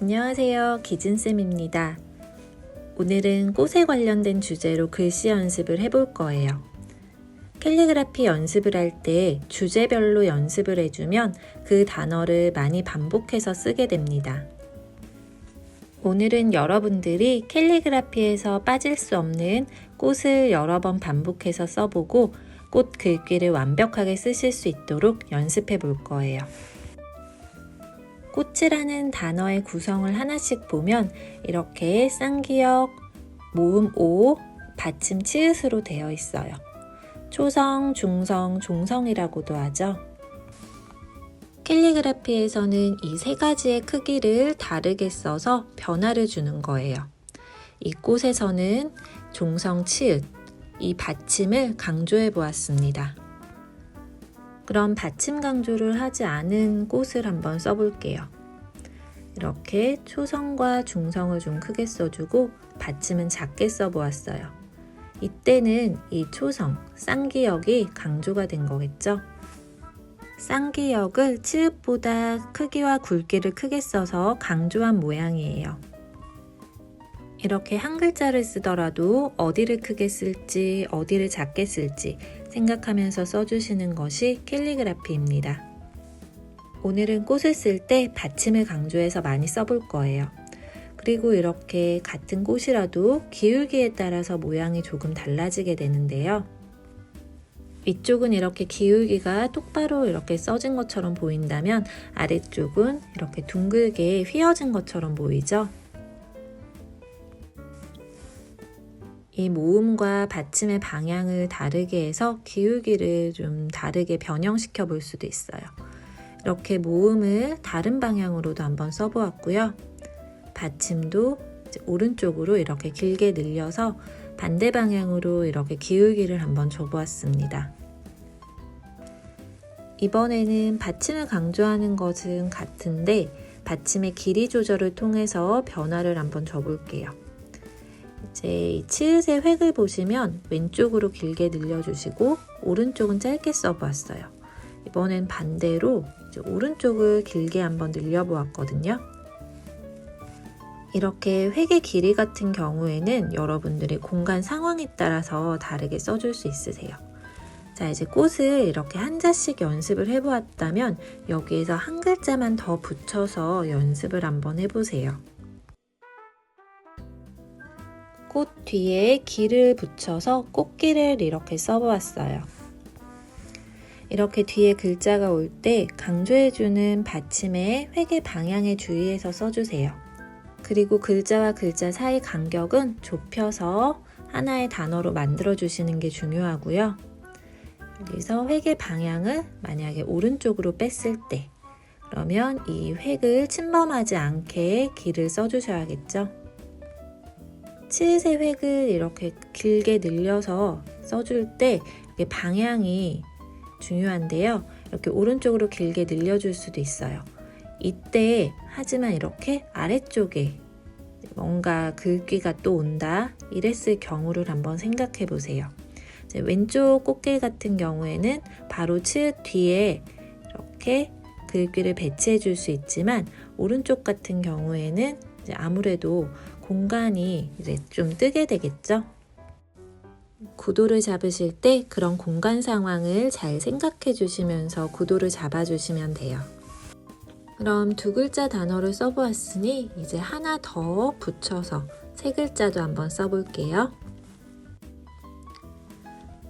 안녕하세요. 기진쌤입니다. 오늘은 꽃에 관련된 주제로 글씨 연습을 해볼 거예요. 캘리그라피 연습을 할 때 주제별로 연습을 해주면 그 단어를 많이 반복해서 쓰게 됩니다. 오늘은 여러분들이 캘리그라피에서 빠질 수 없는 꽃을 여러 번 반복해서 써보고 꽃 글귀를 완벽하게 쓰실 수 있도록 연습해 볼 거예요. 꽃이라는 단어의 구성을 하나씩 보면 이렇게 쌍기역, 모음 오, 받침 치읓으로 되어 있어요. 초성, 중성, 종성이라고도 하죠. 캘리그라피에서는 이 세 가지의 크기를 다르게 써서 변화를 주는 거예요. 이 꽃에서는 종성 치읓, 이 받침을 강조해 보았습니다. 그럼 받침 강조를 하지 않은 꽃을 한번 써볼게요. 이렇게 초성과 중성을 좀 크게 써주고 받침은 작게 써보았어요. 이때는 이 초성, 쌍기역이 강조가 된 거겠죠? 쌍기역을 치읓보다 크기와 굵기를 크게 써서 강조한 모양이에요. 이렇게 한 글자를 쓰더라도 어디를 크게 쓸지, 어디를 작게 쓸지 생각하면서 써주시는 것이 캘리그라피입니다. 오늘은 꽃을 쓸 때 받침을 강조해서 많이 써볼 거예요. 그리고 이렇게 같은 꽃이라도 기울기에 따라서 모양이 조금 달라지게 되는데요. 위쪽은 이렇게 기울기가 똑바로 이렇게 써진 것처럼 보인다면 아래쪽은 이렇게 둥글게 휘어진 것처럼 보이죠? 이 모음과 받침의 방향을 다르게 해서 기울기를 좀 다르게 변형시켜 볼 수도 있어요. 이렇게 모음을 다른 방향으로도 한번 써보았고요. 받침도 오른쪽으로 이렇게 길게 늘려서 반대 방향으로 이렇게 기울기를 한번 줘보았습니다. 이번에는 받침을 강조하는 것은 같은데 받침의 길이 조절을 통해서 변화를 한번 줘볼게요. 이제 이 치읓의 획을 보시면 왼쪽으로 길게 늘려주시고 오른쪽은 짧게 써보았어요. 이번엔 반대로 오른쪽을 길게 한번 늘려보았거든요. 이렇게 획의 길이 같은 경우에는 여러분들의 공간 상황에 따라서 다르게 써줄 수 있으세요. 자, 이제 꽃을 이렇게 한자씩 연습을 해보았다면 여기에서 한 글자만 더 붙여서 연습을 한번 해보세요. 꽃 뒤에 길을 붙여서 꽃길을 이렇게 써보았어요. 이렇게 뒤에 글자가 올 때 강조해주는 받침의 획의 방향에 주의해서 써주세요. 그리고 글자와 글자 사이 간격은 좁혀서 하나의 단어로 만들어주시는 게 중요하고요. 여기서 획의 방향을 만약에 오른쪽으로 뺐을 때 그러면 이 획을 침범하지 않게 길을 써주셔야겠죠. 치읓의 획을 이렇게 길게 늘려서 써줄 때 방향이 중요한데요. 이렇게 오른쪽으로 길게 늘려줄 수도 있어요. 이때 하지만 이렇게 아래쪽에 뭔가 글귀가 또 온다 이랬을 경우를 한번 생각해 보세요. 왼쪽 꽃길 같은 경우에는 바로 치읓 뒤에 이렇게 글귀를 배치해 줄 수 있지만 오른쪽 같은 경우에는 아무래도 공간이 이제 좀 뜨게 되겠죠. 구도를 잡으실 때 그런 공간 상황을 잘 생각해 주시면서 구도를 잡아 주시면 돼요. 그럼 두 글자 단어를 써보았으니 이제 하나 더 붙여서 세 글자도 한번 써볼게요.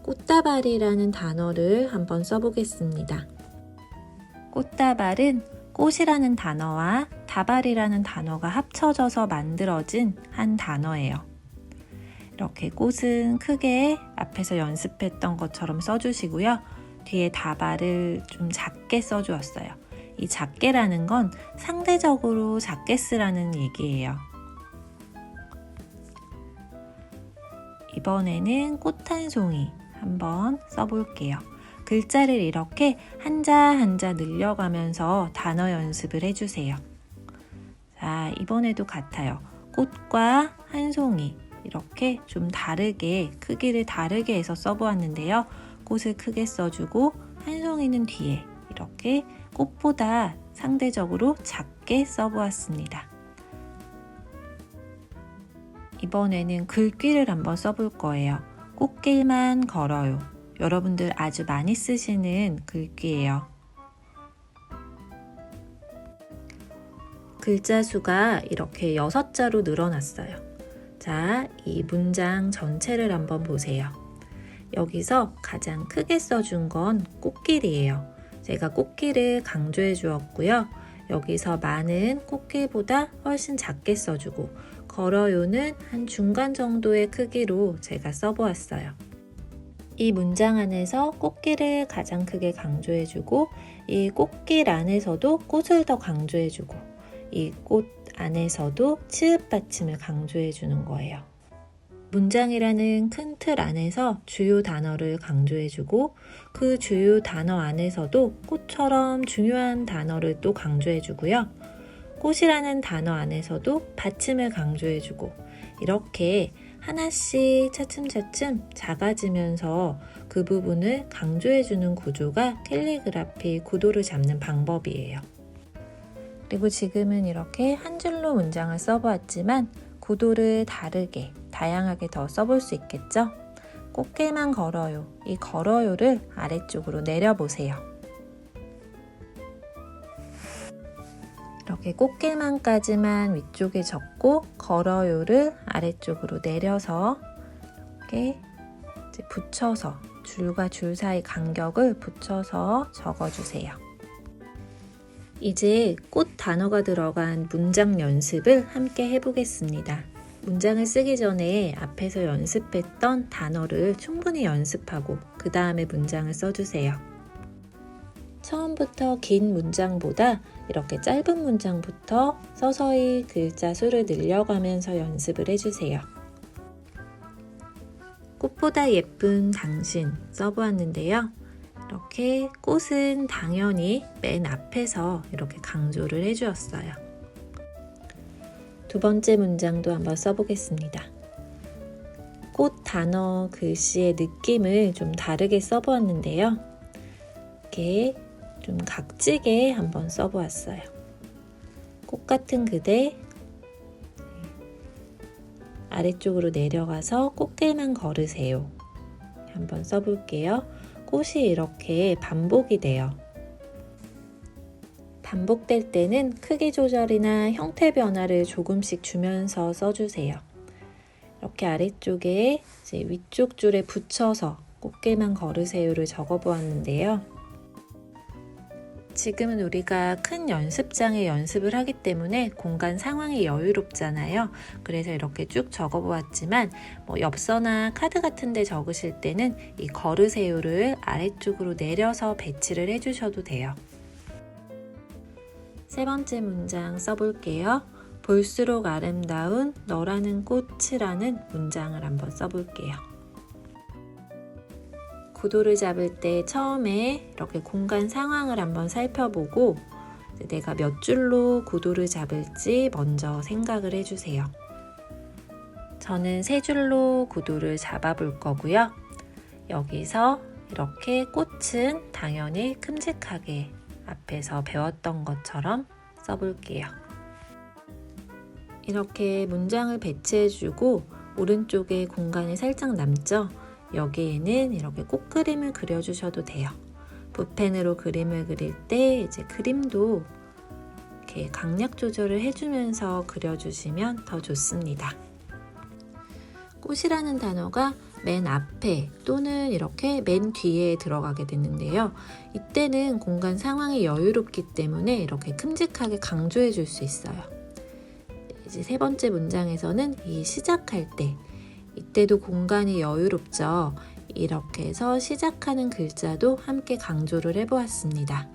꽃다발이라는 단어를 한번 써보겠습니다. 꽃다발은 꽃이라는 단어와 다발이라는 단어가 합쳐져서 만들어진 한 단어예요. 이렇게 꽃은 크게 앞에서 연습했던 것처럼 써주시고요. 뒤에 다발을 좀 작게 써주었어요. 이 작게라는 건 상대적으로 작게 쓰라는 얘기예요. 이번에는 꽃 한 송이 한번 써볼게요. 글자를 이렇게 한자 한자 늘려가면서 단어 연습을 해주세요. 자, 이번에도 같아요. 꽃과 한 송이 이렇게 좀 다르게 크기를 다르게 해서 써보았는데요. 꽃을 크게 써주고 한 송이는 뒤에 이렇게 꽃보다 상대적으로 작게 써보았습니다. 이번에는 글귀를 한번 써볼 거예요. 꽃길만 걸어요. 여러분들 아주 많이 쓰시는 글귀예요. 글자 수가 이렇게 여섯 자로 늘어났어요. 자, 이 문장 전체를 한번 보세요. 여기서 가장 크게 써준 건 꽃길이에요. 제가 꽃길을 강조해 주었고요. 여기서 많은 꽃길보다 훨씬 작게 써주고 걸어요는 한 중간 정도의 크기로 제가 써보았어요. 이 문장 안에서 꽃길을 가장 크게 강조해주고 이 꽃길 안에서도 꽃을 더 강조해주고 이 꽃 안에서도 치읓 받침을 강조해 주는 거예요. 문장이라는 큰 틀 안에서 주요 단어를 강조해 주고 그 주요 단어 안에서도 꽃처럼 중요한 단어를 또 강조해 주고요. 꽃이라는 단어 안에서도 받침을 강조해 주고 이렇게 하나씩 차츰차츰 작아지면서 그 부분을 강조해 주는 구조가 캘리그라피 구도를 잡는 방법이에요. 그리고 지금은 이렇게 한 줄로 문장을 써보았지만 구도를 다르게, 다양하게 더 써볼 수 있겠죠? 꽃길만 걸어요. 이 걸어요를 아래쪽으로 내려보세요. 이렇게 꽃길만까지만 위쪽에 적고 걸어요를 아래쪽으로 내려서 이렇게 붙여서 줄과 줄 사이 간격을 붙여서 적어주세요. 이제 꽃 단어가 들어간 문장 연습을 함께 해보겠습니다. 문장을 쓰기 전에 앞에서 연습했던 단어를 충분히 연습하고 그 다음에 문장을 써주세요. 처음부터 긴 문장보다 이렇게 짧은 문장부터 서서히 글자 수를 늘려가면서 연습을 해주세요. 꽃보다 예쁜 당신 써보았는데요. 이렇게 꽃은 당연히 맨 앞에서 이렇게 강조를 해주었어요. 두 번째 문장도 한번 써보겠습니다. 꽃 단어 글씨의 느낌을 좀 다르게 써보았는데요. 이렇게 좀 각지게 한번 써보았어요. 꽃 같은 그대 아래쪽으로 내려가서 꽃길만 걸으세요. 한번 써볼게요. 꽃이 이렇게 반복이 돼요. 반복될 때는 크기 조절이나 형태 변화를 조금씩 주면서 써주세요. 이렇게 아래쪽에 위쪽 줄에 붙여서 꽃길만 걸으세요를 적어 보았는데요. 지금은 우리가 큰 연습장에 연습을 하기 때문에 공간 상황이 여유롭잖아요. 그래서 이렇게 쭉 적어 보았지만 뭐 엽서나 카드 같은 데 적으실 때는 이 걸으세요를 아래쪽으로 내려서 배치를 해 주셔도 돼요. 세 번째 문장 써볼게요. 볼수록 아름다운 너라는 꽃이라는 문장을 한번 써볼게요. 구도를 잡을 때 처음에 이렇게 공간 상황을 한번 살펴보고 내가 몇 줄로 구도를 잡을지 먼저 생각을 해주세요. 저는 세 줄로 구도를 잡아볼 거고요. 여기서 이렇게 꽃은 당연히 큼직하게 앞에서 배웠던 것처럼 써볼게요. 이렇게 문장을 배치해주고 오른쪽에 공간이 살짝 남죠? 여기에는 이렇게 꽃 그림을 그려주셔도 돼요. 붓펜으로 그림을 그릴 때 이제 그림도 이렇게 강약 조절을 해주면서 그려주시면 더 좋습니다. 꽃이라는 단어가 맨 앞에 또는 이렇게 맨 뒤에 들어가게 되는데요. 이때는 공간 상황이 여유롭기 때문에 이렇게 큼직하게 강조해 줄 수 있어요. 이제 세 번째 문장에서는 이 시작할 때 이때도 공간이 여유롭죠. 이렇게 해서 시작하는 글자도 함께 강조를 해보았습니다.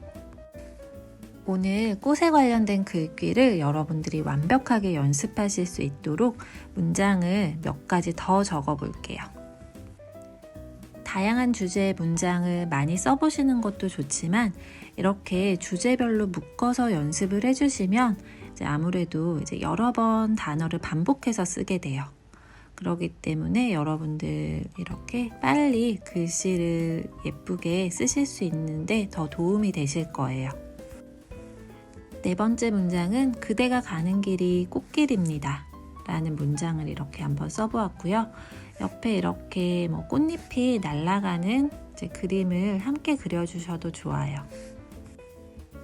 오늘 꽃에 관련된 글귀를 여러분들이 완벽하게 연습하실 수 있도록 문장을 몇 가지 더 적어 볼게요. 다양한 주제의 문장을 많이 써보시는 것도 좋지만 이렇게 주제별로 묶어서 연습을 해주시면 이제 아무래도 이제 여러 번 단어를 반복해서 쓰게 돼요. 그렇기 때문에 여러분들 이렇게 빨리 글씨를 예쁘게 쓰실 수 있는데 더 도움이 되실 거예요. 네 번째 문장은 그대가 가는 길이 꽃길입니다. 라는 문장을 이렇게 한번 써보았고요. 옆에 이렇게 뭐 꽃잎이 날아가는 그림을 함께 그려주셔도 좋아요.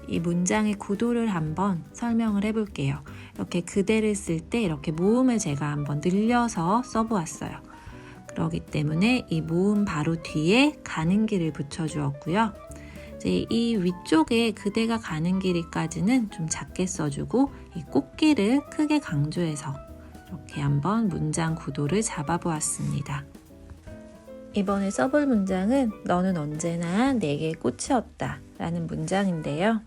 이 문장의 구도를 한번 설명을 해볼게요. 이렇게 그대를 쓸 때 이렇게 모음을 제가 한번 늘려서 써보았어요. 그러기 때문에 이 모음 바로 뒤에 가는 길을 붙여주었고요. 이제 이 위쪽에 그대가 가는 길이까지는 좀 작게 써주고 이 꽃길을 크게 강조해서 이렇게 한번 문장 구도를 잡아보았습니다. 이번에 써볼 문장은 너는 언제나 내게 꽃이었다 라는 문장인데요.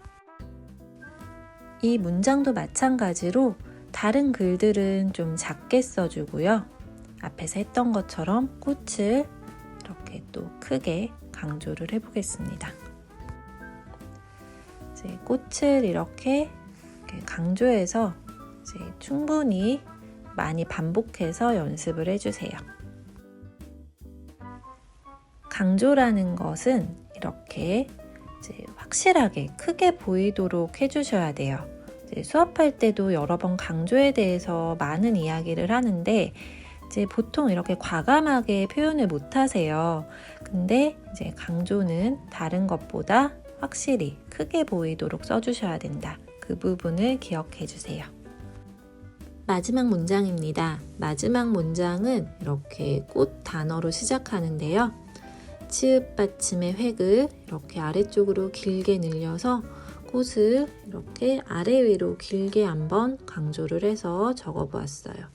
이 문장도 마찬가지로 다른 글들은 좀 작게 써주고요. 앞에서 했던 것처럼 꽃을 이렇게 또 크게 강조를 해보겠습니다. 이제 꽃을 이렇게, 강조해서 이제 충분히 많이 반복해서 연습을 해주세요. 강조라는 것은 이렇게 확실하게 크게 보이도록 해주셔야 돼요. 수업할 때도 여러 번 강조에 대해서 많은 이야기를 하는데 이제 보통 이렇게 과감하게 표현을 못 하세요. 근데 이제 강조는 다른 것보다 확실히 크게 보이도록 써주셔야 된다. 그 부분을 기억해 주세요. 마지막 문장입니다. 마지막 문장은 이렇게 꽃 단어로 시작하는데요. 치읓 받침의 획을 이렇게 아래쪽으로 길게 늘려서 꽃을 이렇게 아래 위로 길게 한번 강조를 해서 적어 보았어요.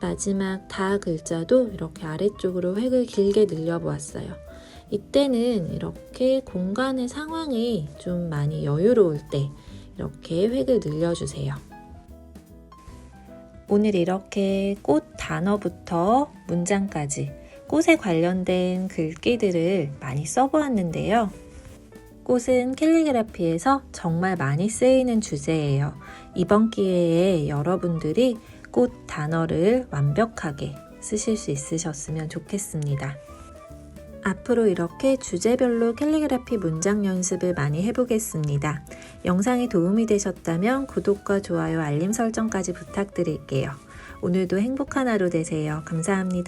마지막 다 글자도 이렇게 아래쪽으로 획을 길게 늘려 보았어요. 이때는 이렇게 공간의 상황이 좀 많이 여유로울 때 이렇게 획을 늘려주세요. 오늘 이렇게 꽃 단어부터 문장까지 꽃에 관련된 글귀들을 많이 써보았는데요. 꽃은 캘리그라피에서 정말 많이 쓰이는 주제예요. 이번 기회에 여러분들이 꽃 단어를 완벽하게 쓰실 수 있으셨으면 좋겠습니다. 앞으로 이렇게 주제별로 캘리그라피 문장 연습을 많이 해보겠습니다. 영상이 도움이 되셨다면 구독과 좋아요, 알림 설정까지 부탁드릴게요. 오늘도 행복한 하루 되세요. 감사합니다.